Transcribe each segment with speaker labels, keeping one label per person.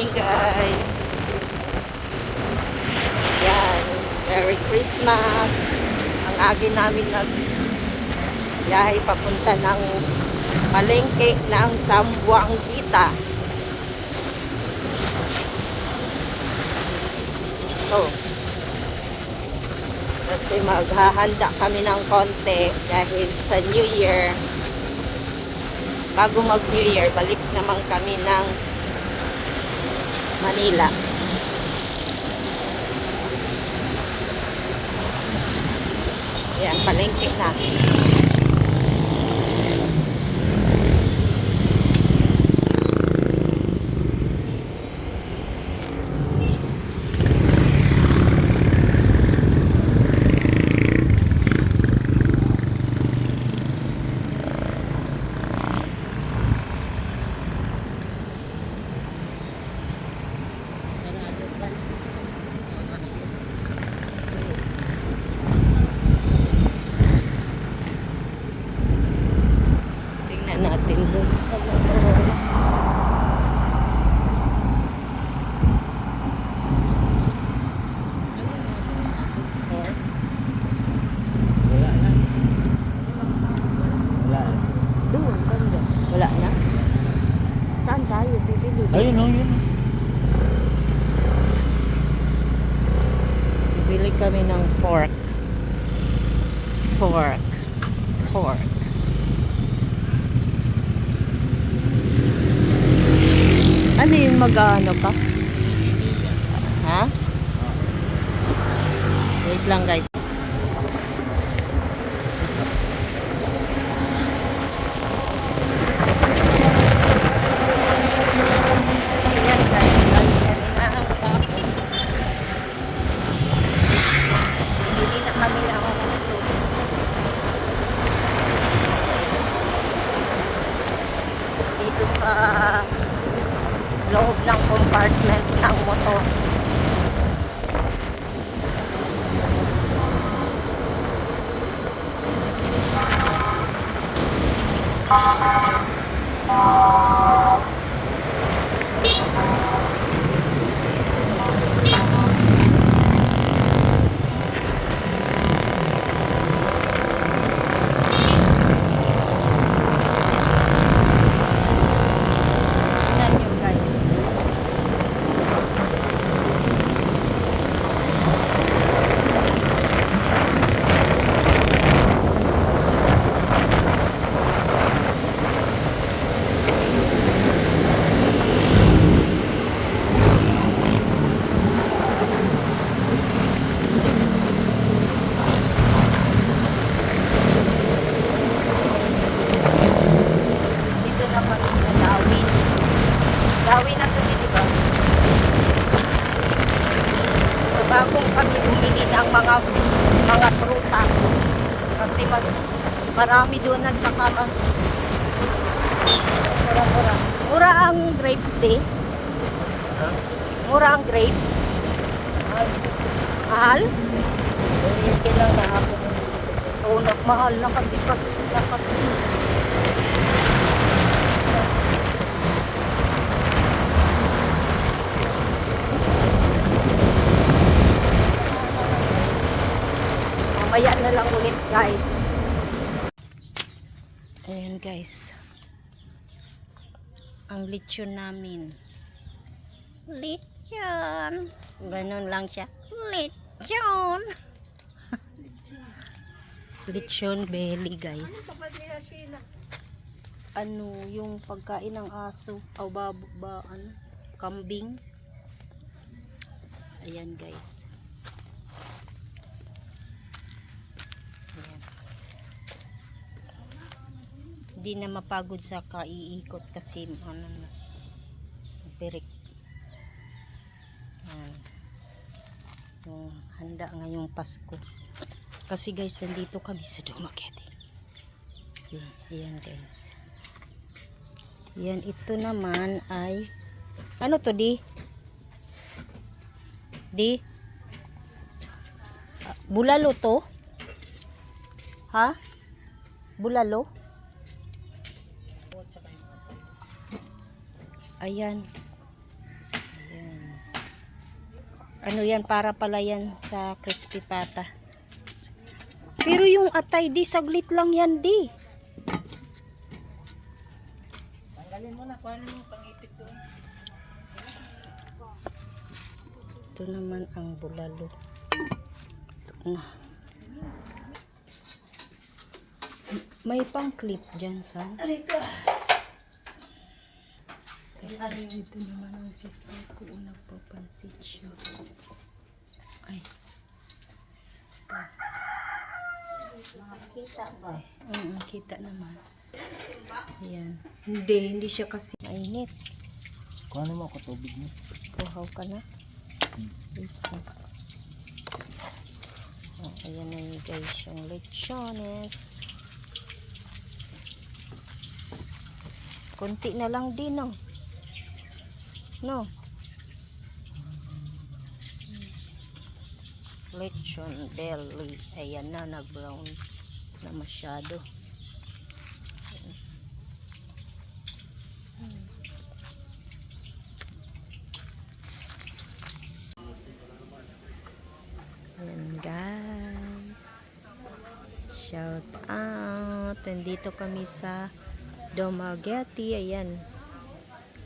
Speaker 1: morning guys. Yan. Merry Christmas. Ang agi namin nag biyahe papunta ng palengke ng Sambuangita. Ito. Kasi maghahanda kami ng konti dahil sa New Year bago mag New Year, balik naman kami ng Manila. Yan, palengke na. Tingnan natin dun sa loob.
Speaker 2: Wala na. Wala.
Speaker 1: Doon, banda. Wala na. Saan tayo bibili?
Speaker 2: Ayun o, yun.
Speaker 1: Bibili kami ng fork. Fork. Fork. Ano yung mag-ano ka? Ha? Wait lang guys. ชาวอุบ mga mga prutas. Kasi mas marami doon at saka mas mura-mura. Mura ang grapes di. Mura ang grapes. Mahal?
Speaker 2: Ito lang na ako.
Speaker 1: Oo, nagmahal na kasi Pasko na kasi. Mamaya na lang ulit guys. Ayan guys. Ang lechon namin. Lechon. Ganon lang siya. Lechon. Lechon belly guys. Ano yung pagkain ng aso o ba, ba ano kambing. Ayan guys. Ayan. Hindi na mapagod sa kaiikot kasi ano na pirik. Ayan. Yung handa ngayong Pasko. Kasi guys, nandito kami sa Dumaguete. See, ayan guys. Yan, ito naman ay, ano to di? Di? Ah, bulalo to? Ha? Bulalo? Ayan. Ayan. Ano yan, para pala yan sa crispy pata. Pero yung atay, di saglit lang yan, di.
Speaker 2: Tanggalin mo na, paano mo pangipit doon?
Speaker 1: Ito naman ang bulalo. Ito na. May pang clip dyan, San. Ay, ito naman ang sister ko. Nagpapansit siya. Ay.
Speaker 2: Makita ba?
Speaker 1: Mm, kita naman. Ayan. Hindi, hindi siya kasi mainit.
Speaker 2: Kung ano mo ako tubig mo?
Speaker 1: Kuhaw ka na. Ito. Oh, ayan na yun guys, yung lechones. Kunti na lang din, no? No? Lechon belly. Ayan na, nag-brown na masyado. Ayan guys. Shout out. Nandito kami sa Dumaguete. Ayan.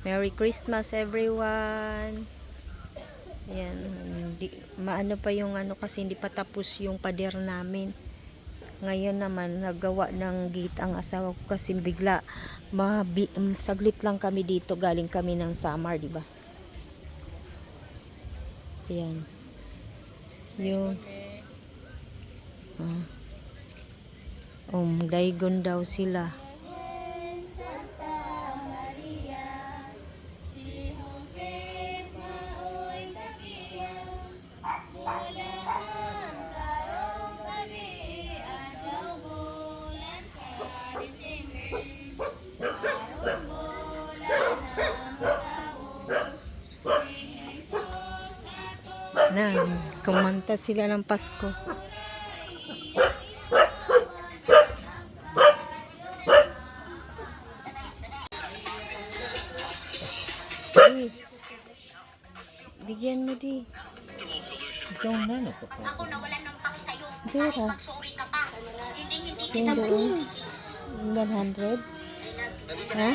Speaker 1: Merry Christmas everyone. Ayan. Hindi, maano pa yung ano kasi hindi pa tapos yung pader namin. Ngayon naman nagawa ng gate ang asawa ko kasi bigla mabi, um, saglit lang kami dito galing kami ng summer, di ba? Ayan. Yung ah. Um, daigon daw sila. Kumanta sila ng Pasko. Di. Bigyan mo di.
Speaker 2: Ikaw na, no?
Speaker 3: Ako na wala nang paki sa'yo.
Speaker 1: Pera.
Speaker 3: Magsorry ka pa. Hindi, hindi kita ma-
Speaker 1: 100? Ha? Ayan.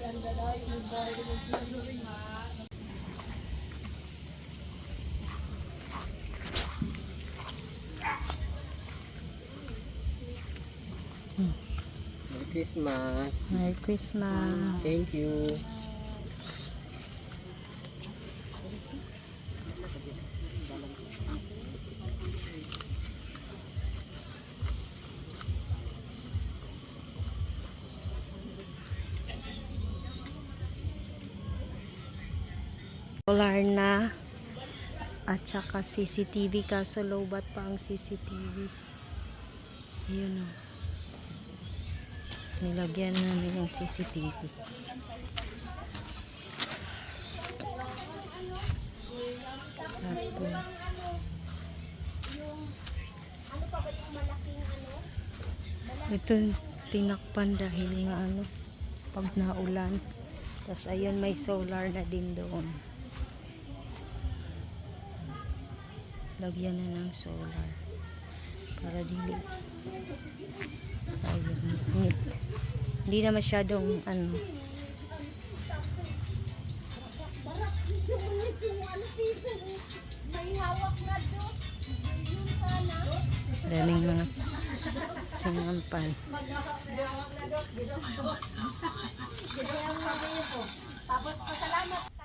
Speaker 2: Merry Christmas.
Speaker 1: Merry Christmas.
Speaker 2: Thank you.
Speaker 1: Solar na. At saka CCTV kaso lowbat pa ang CCTV. Ayun o. Nilagyan namin ng CCTV. Tapos, ito tinakpan dahil nga ano, pag naulan. Tapos ayun may solar na din doon. lagyan na ng solar para dili ayun. Hindi na masyadong ano. Daming mga singampal tapos pasalamat.